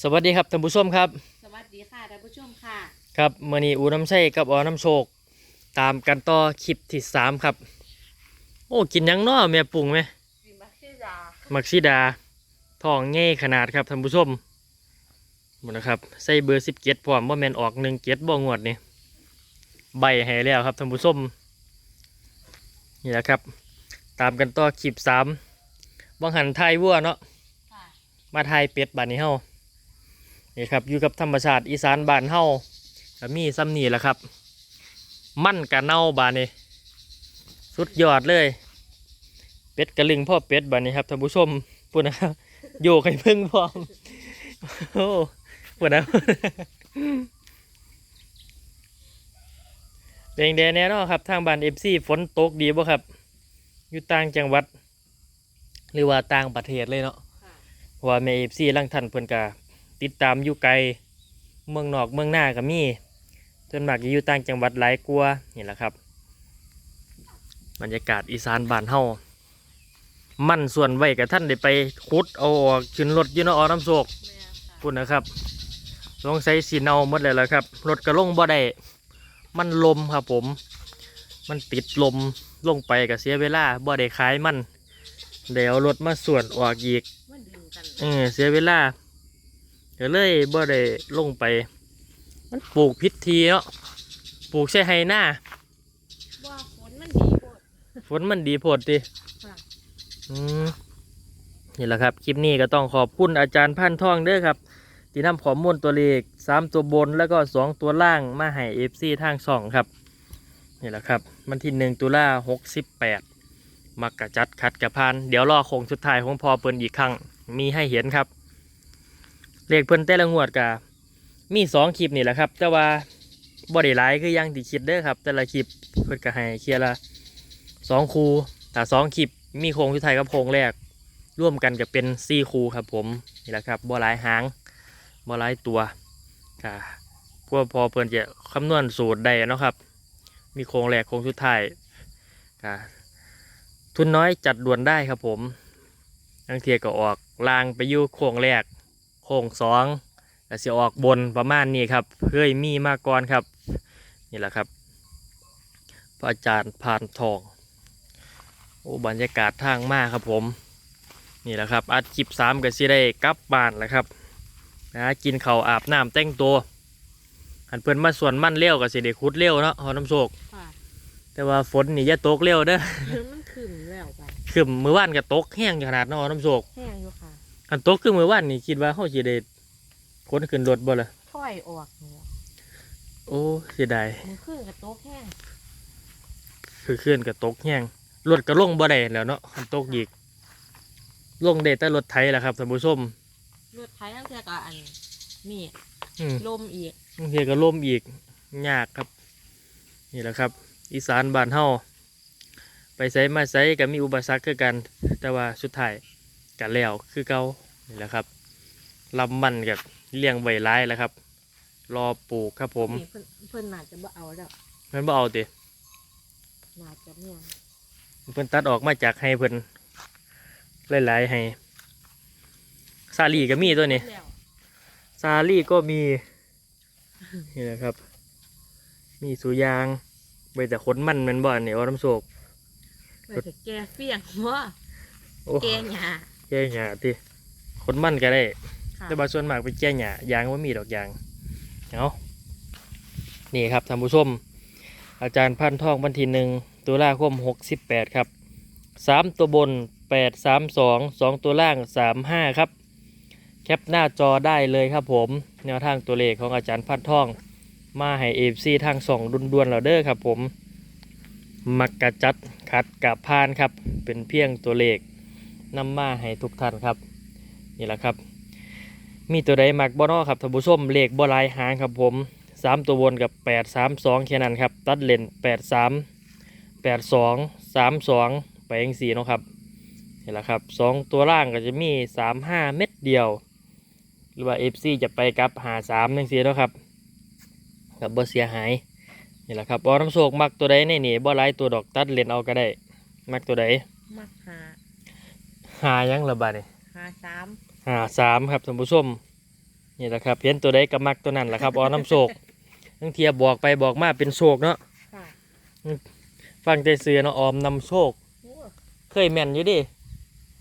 สวัสดีครับท่านผู้ชมครับ สวัสดีค่ะท่านผู้ชมค่ะ ครับมื่อนี้อูน้ำใช่กับออน้ำโชค ตามกันต่อคลิปที่สามครับ โอ้กินหยังน้อแม่ปรุงไหมดิมักชื่อดามักซิดาทองเง่ขนาดครับท่านผู้ชมหมดนะครับใส่เบอร์สิบเจ็ดพร้อมว่าแมนออกหนึ่งเจ็ดบ่งวดนี่ใบให้แล้วครับท่านผู้ชมนี่แหละครับ ตามกันต่อคลิปสามบังหันไทยวัวเนาะค่ะมาไทยเป็ดบ้านนี้เฮา นี่ครับอยู่กับธรรมชาติอีสานบ้านเฮาก็มีซ้ำนี่แหละครับ มั่นกะเน่าบ้านนี้สุดยอดเลย เป็ดกระลึงพ่อเป็ดบ้านนี้ครับท่านผู้ชมพูดนะครับโยกให้เพิ่งพร้อมโอ้พูดนะแดงแดงแน่เนอนครับ ทางบ้านเอฟซีฝนตกดีบ่ครับ อยู่ต่างจังหวัด หรือว่าต่างประเทศเลยเนาะค่ะเพราะว่าแม่เอฟซีลังทันเพิ่นก็ ติดตามอยู่ไกลเมืองนอกเมืองหน้าก็มีส่วนมากจะอยู่ต่างจังหวัดหลายกลัวานี่แหละครับ บรรยากาศอีสานบ้านเฮามันส่วนไว้กับท่านได้ไปขุดเอาออกขึ้นรถอยูเนาะออน้ำโศกแม่ค่ะพุ่นนะครับลองใส่สีเนาหมดเลยแล้วครับรถกระลงบ่ได้มันลมครับผม มันติดลมลงไปก็เสียเวลาบ่ได้ขายมันเดี๋ยวรถมาส่วนออกอีกมันดึงกันเออเสียเวลา ก็เลยบ่ได้ลงไป มันปลูกพิษทีเนาะปลูกใช่ไฮหน้าว่าฝนมันดีโพด ฝนมันดีโพดดิค่ะ อืมนี่แหละครับคลิปนี้ก็ต้องขอบคุณอาจารย์พันท่องเด้อครับ ที่นำข้อมูลตัวเลขสามตัวบนแล้วก็สองตัวล่างมาให้เอฟซีทางสองครับ นี่แหละครับมันที่หนึ่งตุลาหกสิบแปดมักกะจัดคัดกะพาน เดี๋ยวรอโค้งสุดท้ายของพอเปินอีกครั้ง มีให้เห็นครับ เลขเพิ่นแต่ละงวดกะมีสองคลิปนี่แหละครับ แต่ว่าบ่ได้หลายคือยังที่คิดเด้อครับ แต่ละคลิปเพิ่นก็ให้เคลียร์ละสองคูแต่สองคลิปมีโค้งสุดท้ายกับโค้งแรก ร่วมกันกับเป็นสี่คูครับผมนี่แหละครับบ่หลายหางบ่หลายตัวกะพวกพอเพิ่นจะคำนวณสูตรได้เนาะครับ มีโครงแรกโครงสุดท้ายก็ทุนน้อยจัดด่วนได้ครับผมทั้งเทียก็ออกลางไปยู่โครงแรก ครงสองก็จะออกบนประมาณนี้ครับเคยมีมาก่อนครับนี่แหละครับพระอาจารย์พานทองโอ้บรรยากาศทางมากครับผม นี่แหละครับอัดคลิปสามก็สิได้กลับบ้านแล้วครับนะกินข้าวอาบน้ำแต่งตัวหันเพื่อนมาส่วนมั่นเลี้ยวก็สิได้คุดเลี้ยวเนาะหอน้ำโศกค่ะแต่ว่าฝนนี่อย่าตกเร็วเด้อมันขึ้นแล้วไปคือมือว่านก็ตกแห้งขนาดเนอน้ำโศกแห้งอยู่ค่ะ อันตกคือมือว่านนี่คิดว่าเขาสิได้ขนขึ้นรถบ่ล่ะค่อยออกเนี่ยโอ้เสียดายมันขึ้นกับโต๊ะแห้งคือเคลื่อนก็ตกแห้งรถก็ลงบ่ได้แล้วเนาะอันตกอีกลงได้แต่รถไถแหละครับท่านผู้ชมรถไถตั้งแต่กับอันนี่อืมลมอีกบางทีก็ล่มอีกยากครับ นี่แหละครับ อีสานบ้านเฮาไปไสมาไสก็มีอุปสรรคคือกัน แต่ว่าสุดท้าย กันแล้วคือเก่านี่แหละครับลำมันกับเลี้ยงไว้ร้ายแล้วครับ รอปลูกครับผมนี่เพิ่นเพิ่นน่าจะบ่เอาแล้วมันบ่เอาติน่าจะเนี่ยเพิ่นตัดออกมาจากให้เพิ่นหลายๆให้ซาลีก็มีตัวนี้แล้วซาลี่ก็มีนี่แหละครับ มีสุยางใบแต่ขนมันแมันบ่อนเนี่ยว่าน้ำโศกไปแต่แกเฟี้ยงว่าโอ้ แกหญ้า แก่หยาที่ขนมันก็ได้ค่ะแต่บางส่วนมากเป็นแก่หยายางว่ามีดอกยางเอานี่ครับท่านผู้ชม อาจารย์พันทองวันที่หนึ่งตุลาคมหกสิบแปดครับสามตัวบนแปดสามสองสองตัวล่างสามห้าครับ แคปหน้าจอได้เลยครับผม แนวทางตัวเลขของอาจารย์พันทอง มาให้เอฟซีทางสองดุนดวนๆเราเด้อครับผมมักกะจัดขัดกับพานครับ เป็นเพียงตัวเลข นำมาให้ทุกท่านครับ นี่แหละครับ มีตัวใดมักบ่นอครับท่านผู้ชมเลขบ่หลายหางครับผมสามตัวบนกับแปดสามสองแค่นั้นครับ ตัดเลนแปดสามแปดสองสามสองไปเองสี่นาะครับนี่แหละครับสองตัวล่างก็จะมีสามห้าเม็ดเดียว หรือว่าเอฟซีจะไปกับหาสามนังสี่นาะครับกับบ่เสียหายนี่แหละครับบอน้ำโศกมักตัวใดในนี่บ่หลายตัวดอกตัดเลนเอาก็ได้ มักตัวใดมักหา หายังละบาดนี่หาสามหาสามครับท่านผู้ชมนี่แหละครับเห็นตัวใดก็มักตัวนั้นแหละครับออน้ำโศกทั้งเทียบอกไปบอกมาเป็นโศกเนาะค่ะฟังใจเสือเนาะออมนำโชคโอ้เคยแม่นอยู่ดิ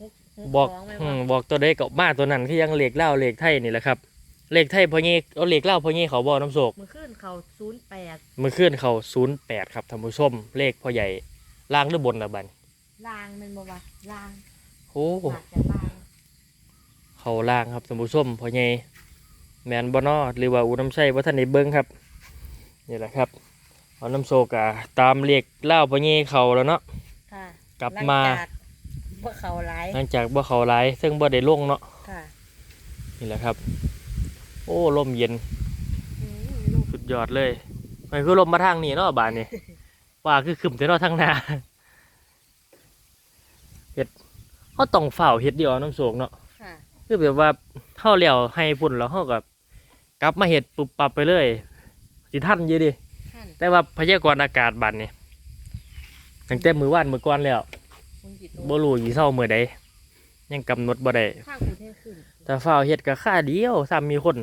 หกหบอกสงไหมอืวะมบอกตัวใดก็มาตัวนั้นคือยังเหล็กเล่าเหล็กไทยนี่แหละครับเหล็กไทยพอเงี้เอาเหล็กเล่าพอเงี้เขาบอกน้ำโศกมือขึ้นเขาศูนย์แปดมือขึ้นเขาศูนย์แปดครับท่านผู้ชมเลขพ่อใหญ่ล่างหรือบนละบันลางแมันบ่วะลาง โอ้อาจจะลางเขาล่างครับท่านผู้ชมพ่อใหญ่แมนบอนอหรือว่าอูน้ำใช่ว่าท่านในเบิ้งครับนี่แหละครับเอาน้ำโศกอะตามเลขเล่าพ่อใหญ่เขาแล้วเนาะค่ะกลับมาหลังจากบ่เขาร้ายหลังจากว่าเขาไลายซึ่งบ่ได้ลงเนาะค่ะนี่แหละครับ โอ้ลมเย็นอืมลูกสุดยอดเลยมันคือลมมาทางนี้เนาะบานนี่ว่าคือขึ้นแต่เนาะทางหน้าเฮ็ด เขาต้องเฝ้าเฮ็ดเดียวน้ำโศกเนาะค่ะคือแบบว่าเฮาแล้วให้พุ่นแล้วเฮาก็กลับมาเฮ็ดปุบปับไปเลย สิทันอยู่ดิท่านแต่ว่าพยากรณ์อากาศบัดนี่ตั้งแต่มื้อวานมื้อก่อนแล้วคุณจิตบ่รู้สิเช้ามื้อใดยังกำหนดบ่ได้ ข้างคุณเทพขึ้นแต่ฝ้าวเฮ็ดก็ค่าเดียวซ้ำมีคน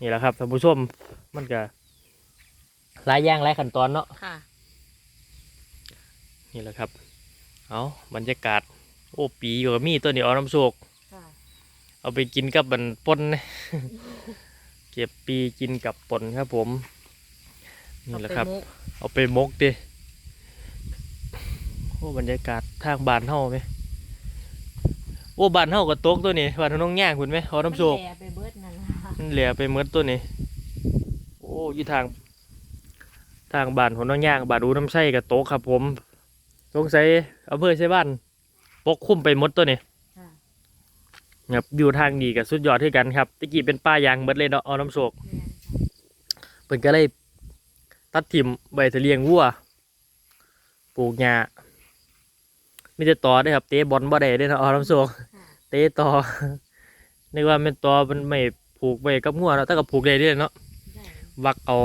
นี่แหละครับท่านผู้ชมมันก็หลายอย่างหลายขั้นตอนเนาะค่ะ นี่แหละครับ เอาบรรยากาศ โอ้ปีอยู่กับมีตัวนี้เอาน้ำโชกค่ะเอาไปกินกับบันปนนะเก็บปีกินกับปนครับ ผมนี่แหละครับ เอาไปมุกเอาไปมกดิโอ้บรรยากาศทางบ้านเฮาไหมโอ้บ้านเฮาก็ตกตัวนี้บ้านเฮาน้องย่างคุณไหมเอาน้ำโชกมันแหล่ไปเบิดนั่นล่ะมันเหลือไปเมดตัวนี้ โอ้อยู่ทาง ทางบ้านของน้องย่างบ้านอูน้ำไส้กับโต๊ะครับ ผมสงสัยอำเภอใช้บ้าน ปกคุ้มไปหมดตัวนี้ค่ะครับอยู่ทางดีกับสุดยอดที่กันครับตะกี้เป็นป้ายางเบิดเลยเนาะเอาน้ำโศกแม่นค่ะเพิ่นก็เลยตัดถิ่มใบทะเลียงวัวปลูกหญ้ามีแต่ตอได้อครับ เตะบอลบ่ได้เด้อเนาะเอาน้ำโศก ค่ะเตะต่อ นึกว่าเป็นตอมันไม่ผูกไว้กับงัวเนาะแต่ก็ผูกได้เด้อเนาะ ได้วักเอา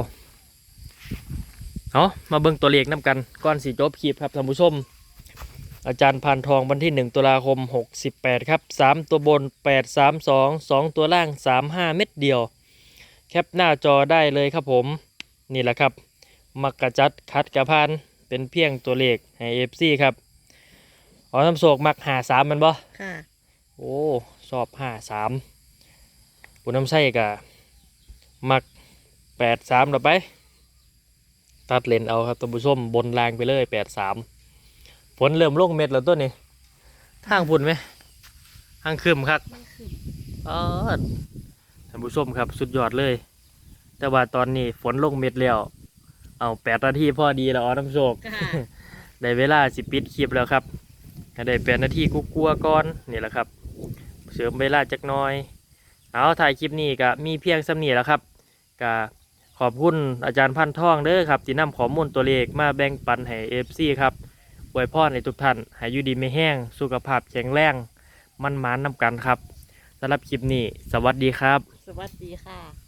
เอามาเบิ่งตัวเลขน้ำกัน ก่อนสีจบคลิปครับท่านผู้ชม อาจารย์พานทองวันที่ 1 ตุลาคม 68 ครับ 3 ตัวบน 8 3 2 2 ตัวล่าง 3 5 เม็ดเดียว แคปหน้าจอได้เลยครับผม นี่แหละครับ มักกะจัดคัดกระพานเป็นเพียงตัวเลขให้ FC ครับอ๋อน้ำโศกมักหาสามมันบ่ค่ะ โอ้ชอบห้าสามปุน้ำไส้กะมักแปดสามต่อไป ตัดเลนเอาครับท่านผู้ชมบนรางไปเลยแปดสาม ฝนเริ่มลงเม็ดแล้วต้นนี้ทางพุ่นไหมทางคืมครับมันคืออ๋อท่านผู้ชมครับ สุดยอดเลย แต่ว่าตอนนี้ฝนลงเม็ดแล้ว เอาแปดนาทีพอดีแล้วอ๋อน้ำโชคค่ะได้เวลาสิปิดคลิปแล้วครับก็ได้เป็นนาทีกูกลัวๆก่อนนี่แหละครับ เสริมเวลาจักหน้อย เอาถ่ายคลิปนี้ก็มีเพียงสำนีแล้วครับก็ขอบคุณอาจารย์พันท่องเด้อครับที่นำข้อมูลตัวเลขมาแบ่งปันให้เอฟซีครับ อวยพรในทุกท่านให้อยู่ดีไม่แห้ง สุขภาพแข็งแรง มั่นหมานนำกันครับสำหรับคลิปนี้ สวัสดีครับ สวัสดีค่ะ